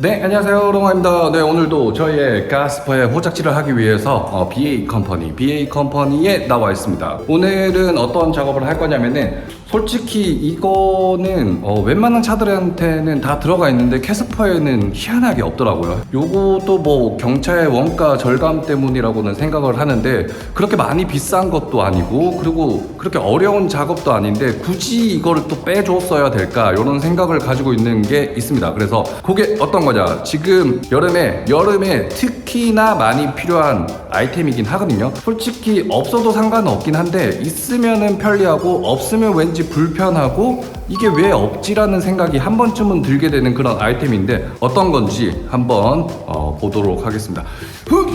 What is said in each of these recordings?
네, 안녕하세요. 롱아입니다. 네, 오늘도 저희의 가스퍼의 호작질을 하기 위해서 어, BA 컴퍼니, BA 컴퍼니에 나와 있습니다. 오늘은 어떤 작업을 할 거냐면은 솔직히 이거는 어, 웬만한 차들한테는 다 들어가 있는데 캐스퍼에는 희한하게 없더라고요. 요것도 뭐 경차의 원가 절감 때문이라고는 생각을 하는데 그렇게 많이 비싼 것도 아니고 그리고 그렇게 어려운 작업도 아닌데 굳이 이거를 또 빼줬어야 될까 이런 생각을 가지고 있는 게 있습니다. 그래서 그게 어떤 거냐? 지금 여름에 여름에 특히나 많이 필요한 아이템이긴 하거든요. 솔직히 없어도 상관없긴 한데 있으면은 편리하고 없으면 왠지 불편하고 이게 왜 없지라는 생각이 한 번쯤은 들게 되는 그런 아이템인데 어떤 건지 한번 어, 보도록 하겠습니다. 후!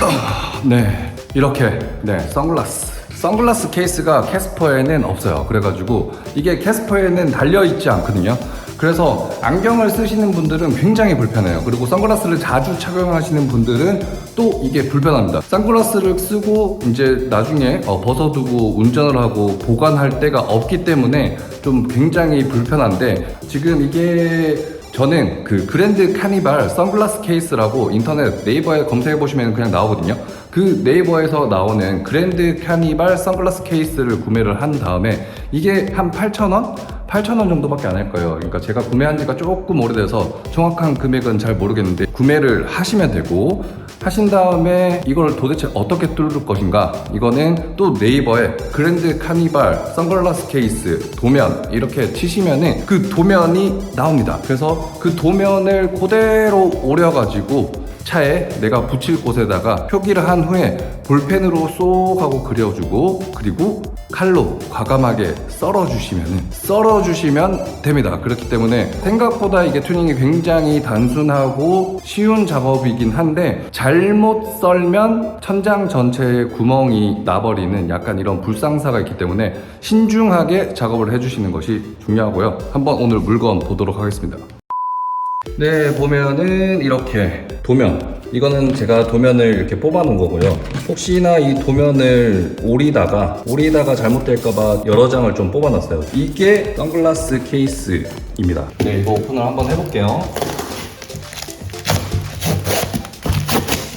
아, 네, 이렇게 네 선글라스. 선글라스 케이스가 캐스퍼에는 없어요. 그래가지고 이게 캐스퍼에는 달려 있지 않거든요. 그래서 안경을 쓰시는 분들은 굉장히 불편해요. 그리고 선글라스를 자주 착용하시는 분들은 또 이게 불편합니다. 선글라스를 쓰고 이제 나중에 어, 벗어두고 운전을 하고 보관할 데가 없기 때문에 좀 굉장히 불편한데 지금 이게 저는 그 그랜드 카니발 선글라스 케이스라고 인터넷 네이버에 검색해 보시면 그냥 나오거든요. 그 네이버에서 나오는 그랜드 카니발 선글라스 케이스를 구매를 한 다음에 이게 한 8,000원? 8,000원 정도밖에 안 할 거예요. 그러니까 제가 구매한 지가 조금 오래돼서 정확한 금액은 잘 모르겠는데 구매를 하시면 되고 하신 다음에 이걸 도대체 어떻게 뚫을 것인가 이거는 또 네이버에 그랜드 카니발 선글라스 케이스 도면 이렇게 치시면은 그 도면이 나옵니다 그래서 그 도면을 그대로 오려가지고 차에 내가 붙일 곳에다가 표기를 한 후에 볼펜으로 쏙 하고 그려주고 그리고 칼로 과감하게 썰어주시면 썰어주시면 됩니다. 그렇기 때문에 생각보다 이게 튜닝이 굉장히 단순하고 쉬운 작업이긴 한데 잘못 썰면 천장 전체에 구멍이 나버리는 약간 이런 불상사가 있기 때문에 신중하게 작업을 해주시는 것이 중요하고요. 한번 오늘 물건 보도록 하겠습니다 네, 보면은 이렇게 도면. 이거는 제가 도면을 이렇게 뽑아 놓은 거고요. 혹시나 이 도면을 오리다가, 오리다가 잘못될까봐 여러 장을 좀 뽑아 놨어요. 이게 선글라스 케이스입니다. 네, 이거 오픈을 한번 해볼게요.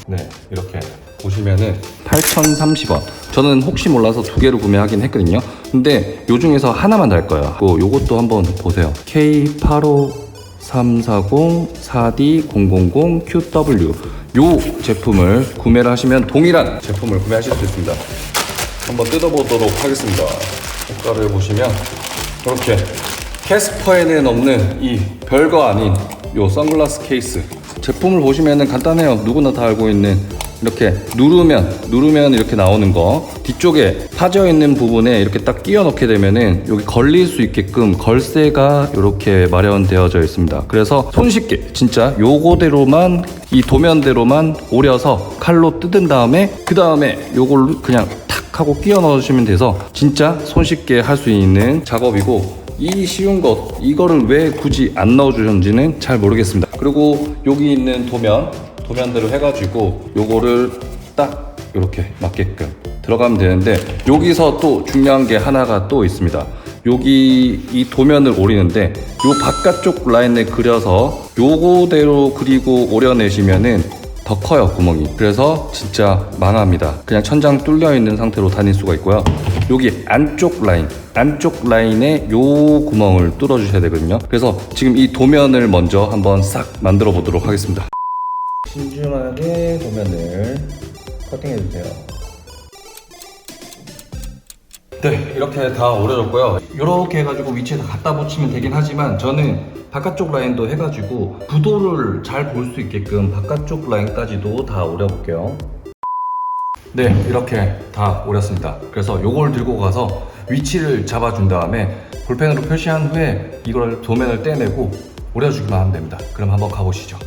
네, 이렇게 보시면은 8,030원. 저는 혹시 몰라서 두 개를 구매하긴 했거든요. 근데 요 중에서 하나만 달 거예요. 그 요것도 한번 보세요. K85 340 4D000QW 요 제품을 구매를 하시면 동일한 제품을 구매하실 수 있습니다. 한번 뜯어보도록 하겠습니다. 효과를 보시면 이렇게 캐스퍼에는 없는 이 별거 아닌 요 선글라스 케이스 제품을 보시면은 간단해요. 누구나 다 알고 있는 이렇게 누르면 누르면 이렇게 나오는 거 뒤쪽에 파져 있는 부분에 이렇게 딱 끼워 넣게 되면은 여기 걸릴 수 있게끔 걸쇠가 이렇게 마련되어져 있습니다. 그래서 손쉽게 진짜 요거대로만 이 도면대로만 오려서 칼로 뜯은 다음에 그 다음에 요걸 그냥 탁 하고 끼워 넣으시면 돼서 진짜 손쉽게 할 수 있는 작업이고 이 쉬운 것 이거를 왜 굳이 안 넣어주셨는지는 잘 모르겠습니다. 그리고 여기 있는 도면 도면대로 해가지고 요거를 딱 이렇게 맞게끔 들어가면 되는데 여기서 또 중요한 게 하나가 또 있습니다. 여기 이 도면을 오리는데 요 바깥쪽 라인에 그려서 요거대로 그리고 오려내시면은 더 커요 구멍이. 그래서 진짜 망합니다. 그냥 천장 뚫려 있는 상태로 다닐 수가 있고요. 여기 안쪽 라인 안쪽 라인에 요 구멍을 뚫어 주셔야 되거든요. 그래서 지금 이 도면을 먼저 한번 싹 만들어 보도록 하겠습니다 신중하게 도면을 커팅해 주세요. 네 이렇게 다 오려졌고요. 이렇게 해가지고 위치에 다 갖다 붙이면 되긴 하지만 저는 바깥쪽 라인도 해가지고 구도를 잘 볼 수 있게끔 바깥쪽 라인까지도 다 오려볼게요. 네 이렇게 다 오렸습니다. 그래서 요걸 들고 가서 위치를 잡아준 다음에 볼펜으로 표시한 후에 이걸 도면을 떼내고 오려주기만 하면 됩니다. 그럼 한번 가보시죠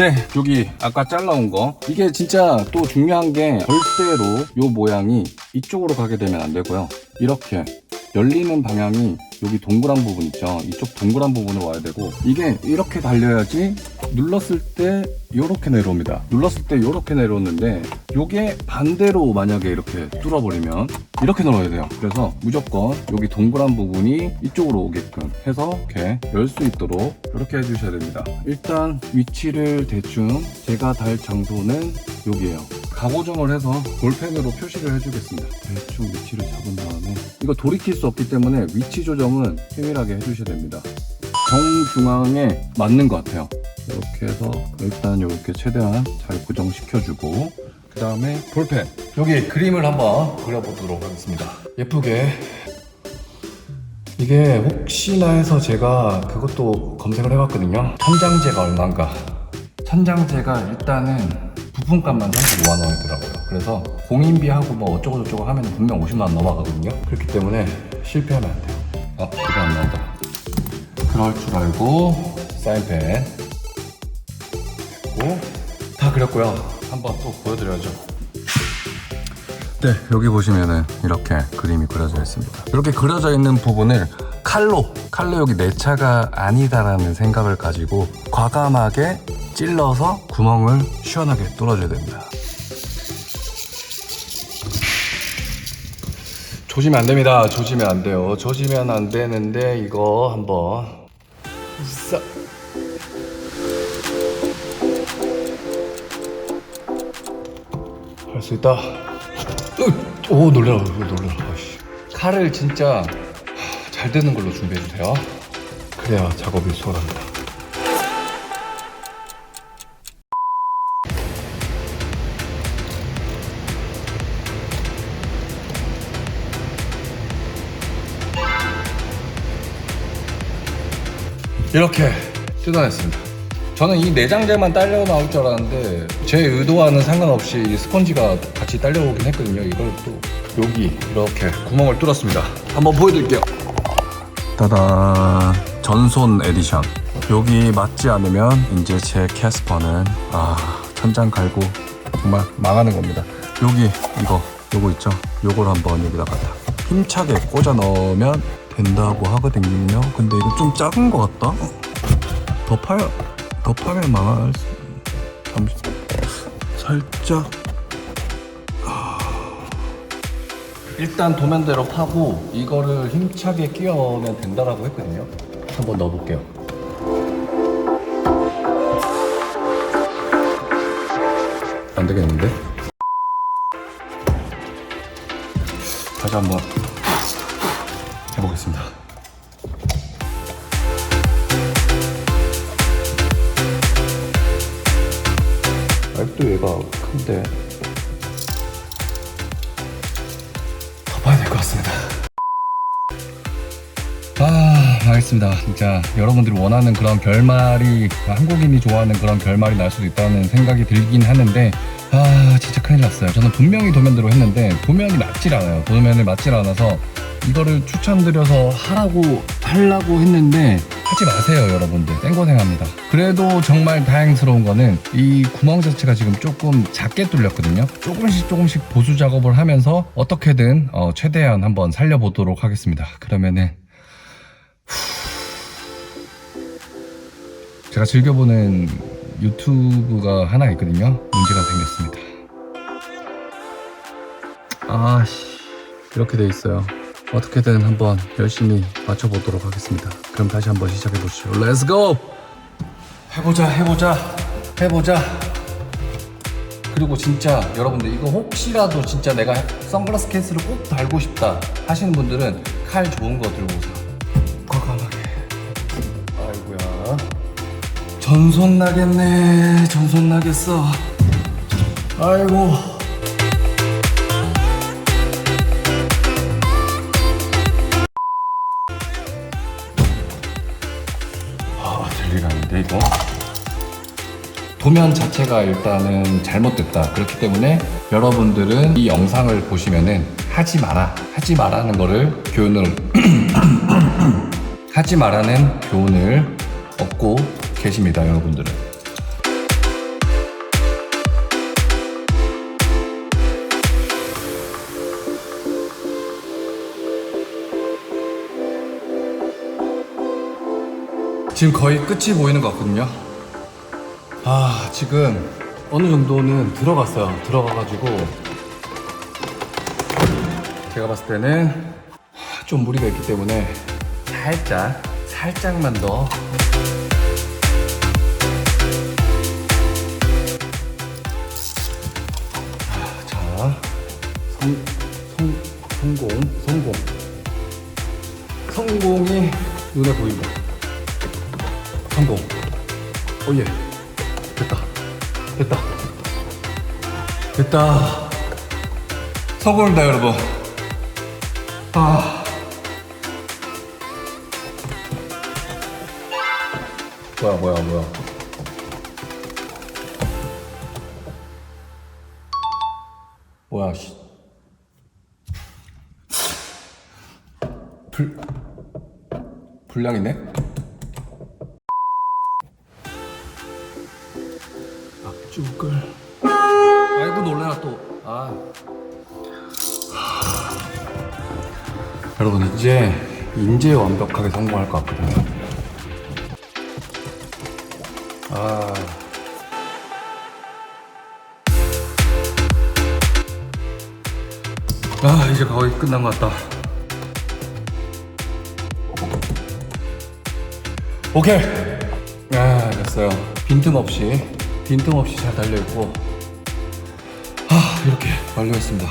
네, 여기 아까 잘라온 거. 이게 진짜 또 중요한 게 절대로 요 모양이 이쪽으로 가게 되면 안 되고요. 이렇게 열리는 방향이 여기 동그란 부분 있죠? 이쪽 동그란 부분으로 와야 되고 이게 이렇게 달려야지 눌렀을 때 이렇게 내려옵니다. 눌렀을 때 이렇게 내려오는데 이게 반대로 만약에 이렇게 뚫어버리면 이렇게 눌러야 돼요. 그래서 무조건 여기 동그란 부분이 이쪽으로 오게끔 해서 이렇게 열 수 있도록 이렇게 해주셔야 됩니다. 일단 위치를 대충 제가 달 장소는 여기에요 가고정을 해서 볼펜으로 표시를 해주겠습니다. 대충 위치를 잡은 다음에. 이거 돌이킬 수 없기 때문에 위치 조정은 세밀하게 해주셔야 됩니다. 정중앙에 맞는 것 같아요. 이렇게 해서 일단 이렇게 최대한 잘 고정시켜주고 그 다음에 볼펜. 여기 그림을 한번 그려보도록 하겠습니다. 예쁘게. 이게 혹시나 해서 제가 그것도 검색을 해봤거든요. 천장재가 얼마인가? 천장재가 일단은 부품값만 35만 원이더라고요. 그래서 공인비하고 뭐 어쩌고저쩌고 하면 분명 50만 원 넘어가거든요. 그렇기 때문에 실패하면 안 돼요. 아 이거 안 나온다. 그럴 줄 알고 사인펜 됐고 다 그렸고요. 한번 또 보여드려야죠. 네 여기 보시면은 이렇게 그림이 그려져 있습니다. 이렇게 그려져 있는 부분을 칼로 칼로 여기 내 차가 아니다라는 생각을 가지고 과감하게 찔러서 구멍을 시원하게 뚫어줘야 됩니다 조지면 안 됩니다 조지면 안 돼요 조지면 안 되는데 이거 한번 싹 할 수 있다. 으, 오 놀래라 놀래라. 아이씨. 칼을 진짜 하, 잘 되는 걸로 준비해 주세요. 그래야 작업이 수월합니다. 이렇게 뜯어냈습니다. 저는 이 내장재만 딸려 나올 줄 알았는데 제 의도와는 상관없이 이 스펀지가 같이 딸려오긴 했거든요. 이걸 또 여기 이렇게 구멍을 뚫었습니다. 한번 보여드릴게요. 따단 전손 에디션. 여기 맞지 않으면 이제 제 캐스퍼는 아 천장 갈고 정말 망하는 겁니다. 여기 이거 요거 있죠? 요걸 한번 여기다가 다 힘차게 꽂아 넣으면 된다고 하거든요. 근데 이거 좀 작은 것 같다. 더 파야 더 파면 망할 수... 잠시 살짝 아. 일단 도면대로 파고 이거를 힘차게 끼워면 된다라고 했거든요. 한번 넣어볼게요. 안 되겠는데? 다시 한번 해보겠습니다. 아직도 얘가 큰데 아, 알겠습니다. 진짜 여러분들이 원하는 그런 결말이 한국인이 좋아하는 그런 결말이 날 수도 있다는 생각이 들긴 하는데 아, 진짜 큰일 났어요. 저는 분명히 도면대로 했는데 도면이 맞질 않아요. 도면을 맞질 않아서 이거를 추천드려서 하라고 하려고 했는데 하지 마세요, 여러분들. 땡고생합니다. 그래도 정말 다행스러운 거는 이 구멍 자체가 지금 조금 작게 뚫렸거든요. 조금씩 조금씩 보수 작업을 하면서 어떻게든 어, 최대한 한번 살려보도록 하겠습니다. 그러면은 제가 즐겨보는 유튜브가 하나 있거든요. 문제가 생겼습니다. 아씨 이렇게 돼 있어요. 어떻게든 한번 열심히 맞춰보도록 하겠습니다. 그럼 다시 한번 시작해 보시죠. Let's go. 해보자, 해보자, 해보자. 그리고 진짜 여러분들 이거 혹시라도 진짜 내가 선글라스 케이스를 꼭 달고 싶다 하시는 분들은 칼 좋은 거 들고 오세요. 전손 나겠네. 전손 나겠어. 아이고. 아, 들리라는데 이거. 도면 자체가 일단은 잘못됐다. 그렇기 때문에 여러분들은 이 영상을 보시면은 하지 마라. 하지 마라는 거를 교훈을 하지 마라는 교훈을 얻고 계십니다, 여러분들은. 지금 거의 끝이 보이는 것 같거든요. 아, 지금 어느 정도는 들어갔어요. 들어가가지고 제가 봤을 때는 좀 무리가 있기 때문에 살짝, 살짝만 더 성, 성, 성공, 성공. 성공이 눈에 보인다. 성공. 오, 예. 됐다. 됐다. 됐다. 성공입니다, 여러분. 아. 뭐야, 뭐야, 뭐야. 불량이네? 앞쪽을. 아이고, 놀래라, 또. 아. 여러분, 이제, 이제 완벽하게 성공할 것 같거든요. 아. 아, 이제 거의 끝난 것 같다. 오케이. 아, 됐어요. 빈틈없이, 빈틈없이 잘 달려있고, 아, 이렇게 완료했습니다.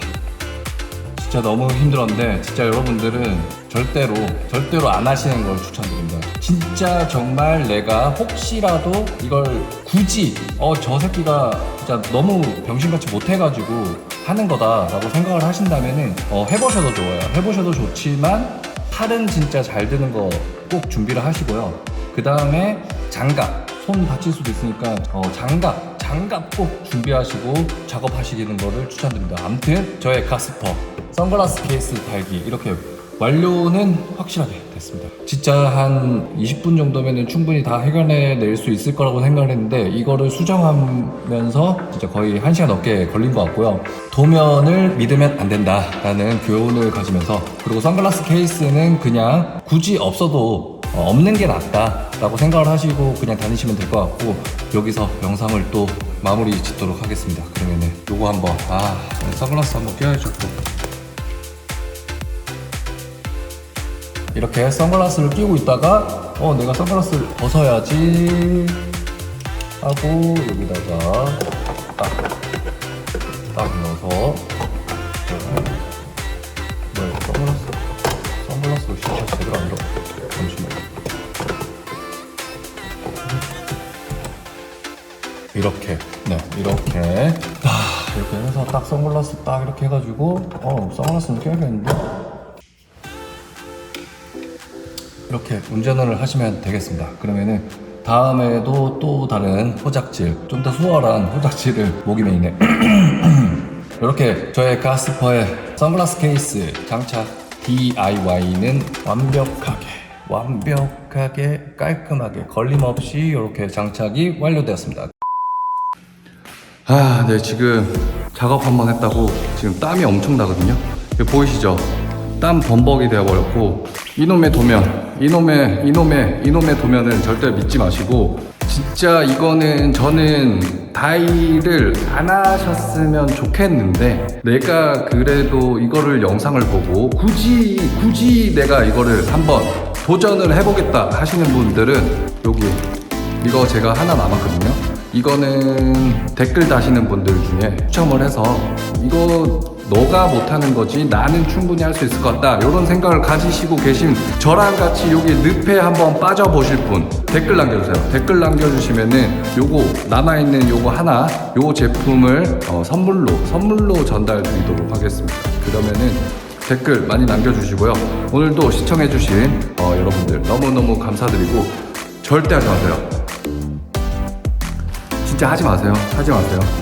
진짜 너무 힘들었는데, 진짜 여러분들은 절대로, 절대로 안 하시는 걸 추천드립니다. 진짜 정말 내가 혹시라도 이걸 굳이, 어, 저 새끼가 진짜 너무 병신같이 못해가지고 하는 거다라고 생각을 하신다면은, 어, 해보셔도 좋아요. 해보셔도 좋지만, 팔은 진짜 잘 드는 거 꼭 준비를 하시고요. 그 다음에 장갑, 손 다칠 수도 있으니까 어, 장갑, 장갑 꼭 준비하시고 작업하시는 거를 추천드립니다. 아무튼 저의 가스퍼 선글라스 케이스 달기 이렇게 완료는 확실하게 됐습니다. 진짜 한 20분 정도면 충분히 다 해결해 낼 수 있을 거라고 생각을 했는데 이거를 수정하면서 진짜 거의 1시간 넘게 걸린 것 같고요. 도면을 믿으면 안 된다 라는 교훈을 가지면서 그리고 선글라스 케이스는 그냥 굳이 없어도 어, 없는 게 낫다라고 생각을 하시고 그냥 다니시면 될 것 같고 여기서 영상을 또 마무리 짓도록 하겠습니다. 그러면은 요거 한번 아 선글라스 한번 껴야죠 또. 이렇게 선글라스를 끼고 있다가 어 내가 선글라스를 벗어야지 하고 여기다가 딱, 딱 넣어서 이렇게 네 이렇게 아, 이렇게 해서 딱 선글라스 딱 이렇게 해가지고 어 선글라스는 껴야겠는데 이렇게 운전을 하시면 되겠습니다. 그러면은 다음에도 또 다른 포작질, 좀 더 수월한 포작질을 목임에 있네. 이렇게 저의 가스퍼의 선글라스 케이스 장착 DIY는 완벽하게, 완벽하게, 깔끔하게, 걸림없이 이렇게 장착이 완료되었습니다. 아, 네, 지금 작업 한 번 했다고 지금 땀이 엄청 나거든요. 보이시죠? 땀 범벅이 되어버렸고, 이놈의 도면, 이놈의, 이놈의, 이놈의 도면은 절대 믿지 마시고, 진짜 이거는 저는 다이를 안 하셨으면 좋겠는데, 내가 그래도 이거를 영상을 보고, 굳이, 굳이 내가 이거를 한번 도전을 해보겠다 하시는 분들은, 여기, 이거 제가 하나 남았거든요. 이거는 댓글 다시는 분들 중에 추첨을 해서 이거 너가 못하는 거지 나는 충분히 할 수 있을 것 같다. 이런 생각을 가지시고 계신 저랑 같이 여기 늪에 한번 빠져보실 분 댓글 남겨주세요. 댓글 남겨주시면은 요거 남아있는 요거 하나 요 제품을 어, 선물로 선물로 전달 드리도록 하겠습니다. 그러면은 댓글 많이 남겨주시고요. 오늘도 시청해주신 어, 여러분들 너무너무 감사드리고 절대 하지 마세요 진짜 하지 마세요. 하지 마세요.